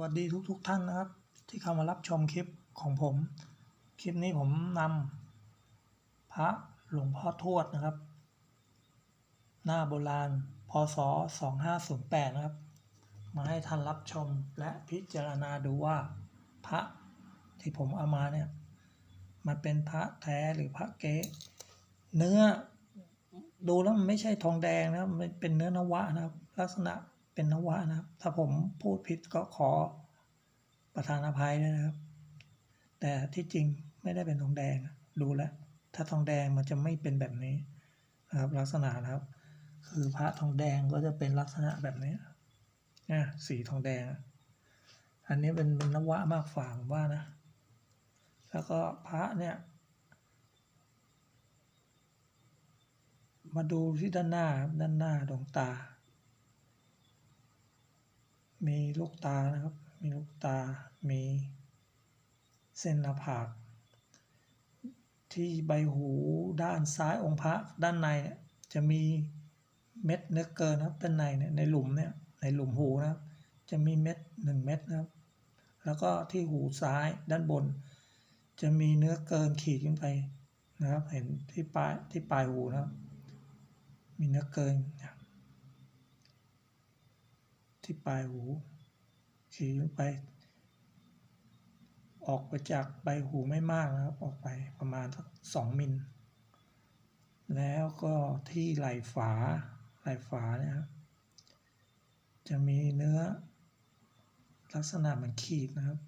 วัสดีทุกๆทท่านนะครับ ที่เข้ามารับชมคลิปของผม คลิปนี้ผมนำพระหลวงพ่อทวดนะครับ หน้าโบราณพศ 2508 นะครับ มาให้ท่านรับชมและพิจารณาดูว่าพระที่ผมเอามาเนี่ยมันเป็นพระแท้หรือพระเก๊เนื้อดูแล้วมันไม่ใช่ทองแดงนะครับมันเป็นเนื้อนวะนะครับ ลักษณะ เป็นนวะนะครับ ถ้าผมพูดผิดก็ขอประทานอภัยด้วยนะครับ แต่ที่จริงไม่ได้เป็นทองแดงดูแล้ว ถ้าทองแดงมันจะไม่เป็นแบบนี้นะครับ ลักษณะนะครับ คือพระทองแดงก็จะเป็นลักษณะแบบนี้นะสีทองแดง อันนี้เป็นเป็นนวะมากฝ่าผมว่านะ แล้วก็พระเนี่ยมาดูที่ด้านหน้าด้านหน้าดวงตา มีลูกตานะครับ มีลูกตา มีเส้นหน้าผาก ที่ใบหูด้านซ้ายองค์พระด้านในเนี่ยจะมีเม็ดเนื้อเกินนะครับด้านในเนี่ยในหลุมเนี่ยในหลุมหูนะครับ จะมีเม็ดหนึ่งเม็ดนะครับ แล้วก็ที่หูซ้ายด้านบน จะมีเนื้อเกินขีดขึ้นไปนะครับ เห็นที่ปลายที่ปลายหูนะครับ มีเนื้อเกินนะครับ ที่ปลายหูขีดขึ้นไป ออกไปจากใบหูไม่มากนะครับ ออกไปประมาณสักสองมิล แล้วก็ที่ไหล่ฝาไหล่ฝานี่ยครับจะมีเนื้อลักษณะเหมือนขีดนะครับ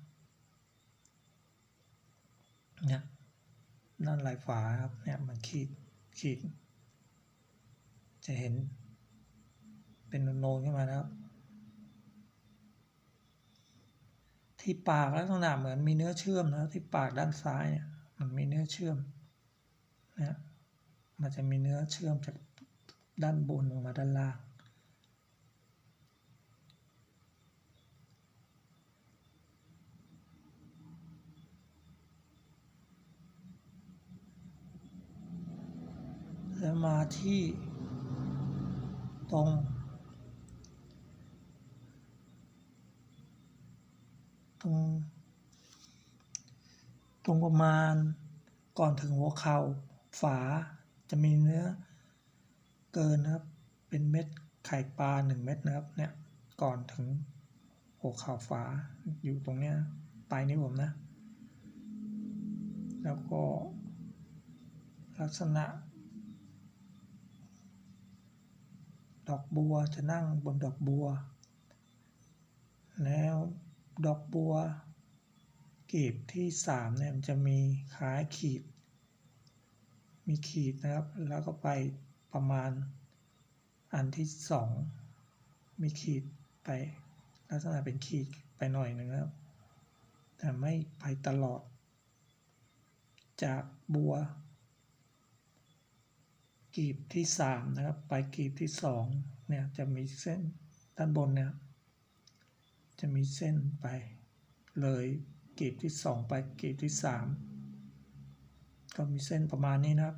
เนี่ยนั่นไหล่ฝาครับเนี่ยเหมือนขีดขีด จะเห็นเป็นโนนขึ้นมานะครับ ที่ปากลักษณะเหมือนมีเนื้อเชื่อมนะที่ปากด้านซ้ายเนี่ยมันมีเนื้อเชื่อมนะมันจะมีเนื้อเชื่อมจากด้านบนลงมาด้านล่างแล้วมาที่ตรง รง ตรงประมาณก่อนถึงหัวเข่าฝาจะมีเนื้อเกินนะครับ เป็นเม็ดไข่ปลาหนึ่งเม็ดนะครับ เนี่ย ก่อนถึงหัวเข่าฝาอยู่ตรงเนี้ยปลายนิ้วผมนะ แล้วก็ลักษณะ ดอกบัวจะนั่งบนดอกบัวแล้ว ดอกบัวกีบที่สามเนี่ยมันจะมีคล้ายขีด มีขีดนะครับ แล้วก็ไปประมาณอันที่สองมีขีดไปลักษณะเป็นขีดไปหน่อยหนึ่งนะครับ แต่ไม่ไปตลอด จากบัวกีบที่สามนะครับ ไปกีบที่สองเนี่ยจะมีเส้นด้านบนเนี่ย จะมีเส้นไป เลยกีบที่สองไปกีบที่สามก็มีเส้นประมาณนี้นะครับ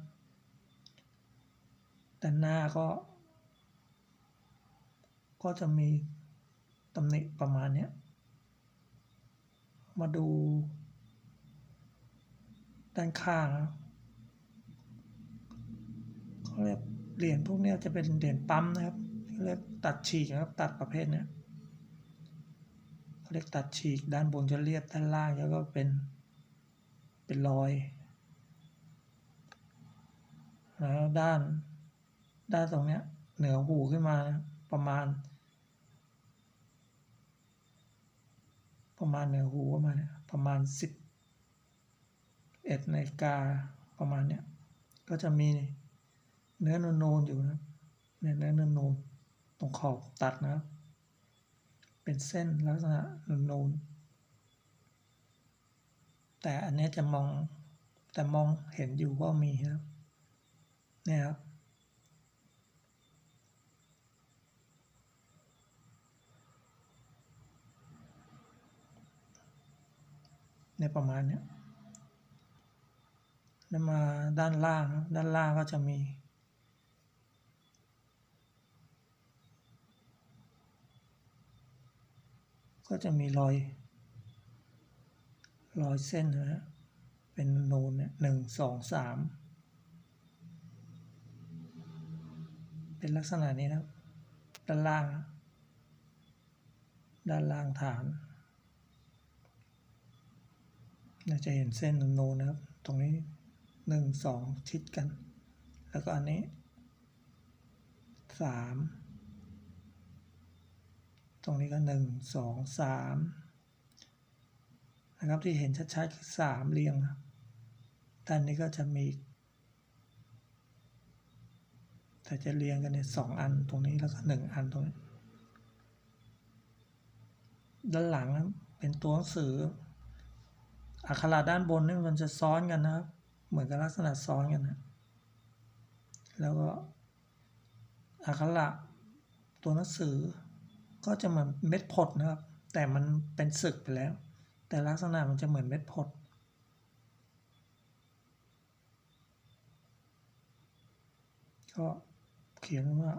ด้านหน้าก็ ก็จะมีตำหนิประมาณนี้มาดู ด้านข้างนะครับเขาเรียกเหรียญพวกนี้จะเป็นเหรียญปั๊มนะครับเรียกตัดฉีกนะครับตัดประเภทเนี้ย เขาเรียกตัดฉีกด้านบนจะเรียบด้านล่างแล้วก็เป็น เป็นรอยแล้วด้านด้านตรงเนี้ยเหนือหูขึ้นมาประมาณ ประมาณเหนือหูประมาณเนี้ยประมาณสิบเอ็ดนาฬิกาประมาณเนี้ยก็จะมีเนื้อนูนๆอยู่นะเนี่ยเนื้อนูนๆตรงขอบตัดนะครับ เป็นเส้นลักษณะนูน แต่อันนี้จะมองแต่มองเห็นอยู่ว่ามีครับเนี่ยครับในประมาณเนี้ยแล้วมาด้านล่างครับด้านล่างก็จะมี ก็จะมีรอย รอยเส้นนะฮะเป็นนูนเนี่ยหนึ่งสองสามเป็นลักษณะนี้นะครับด้านล่าง ด้านล่างฐานน่าจะเห็นเส้นนูนนะครับ ตรงนี้หนึ่งสองชิดกัน แล้วก็อันนี้สาม รงนี้ก็หนึ่งสองสามนะครับที่เห็นชัดๆคือสามเรียงด้านนี้ก็จะมี แต่จะเรียงกันเนี่ยสองอันตรงนี้แล้วก็หนึ่งอันตรงนี้ ด้านหลังเป็นตัวหนังสืออักขระด้านบนนี่มันจะซ้อนกันนะครับ เหมือนกับลักษณะซ้อนกันนะแล้วก็อักขระตัวหนังสือ ก็จะเหมือนเม็ดผดนะครับ แต่มันเป็นสึกไปแล้ว แต่ลักษณะมันจะเหมือนเม็ดผดก็เขียนว่า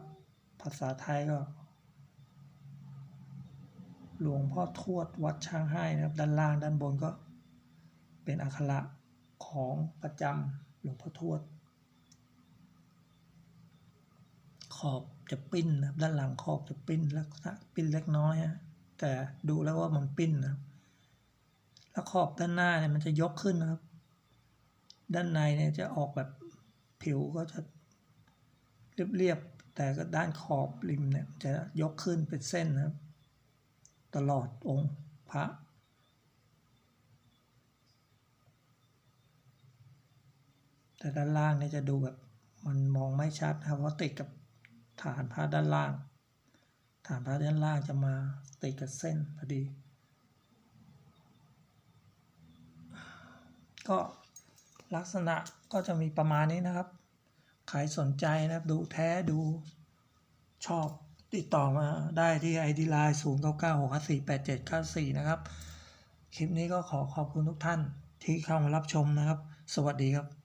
ภาษาไทยก็ หลวงพ่อทวดวัดช้างให้นะครับ ด้านล่างด้านบนก็เป็นอักขระของประจำหลวงพ่อทวด ขอบ จะปิ้นนะครับด้านหลังขอบจะปิ้นลักษณะปิ้นเล็กน้อยฮะแต่ดูแล้วว่ามันปิ้นนะครับแล้วขอบด้านหน้าเนี่ยมันจะยกขึ้นนะครับ ด้านในเนี่ยจะออกแบบผิวก็จะเรียบๆแต่ก็ด้านขอบริมเนี่ยจะยกขึ้นเป็นเส้นนะครับ ตลอดองค์พระแต่ด้านล่างเนี่ยจะดูแบบมันมองไม่ชัดนะครับเพราะติดกับ ฐานพระด้านล่าง ฐานพระด้านล่างจะมาติดกับเส้นพอดี ก็ลักษณะก็จะมีประมาณนี้นะครับ ใครสนใจนะครับดูแท้ดูชอบติดต่อมาได้ที่ ID Line 0 9 9 6 5 4 8 7 9 4 นะครับ คลิปนี้ก็ขอขอบคุณทุกท่านที่เข้ามารับชมนะครับ สวัสดีครับ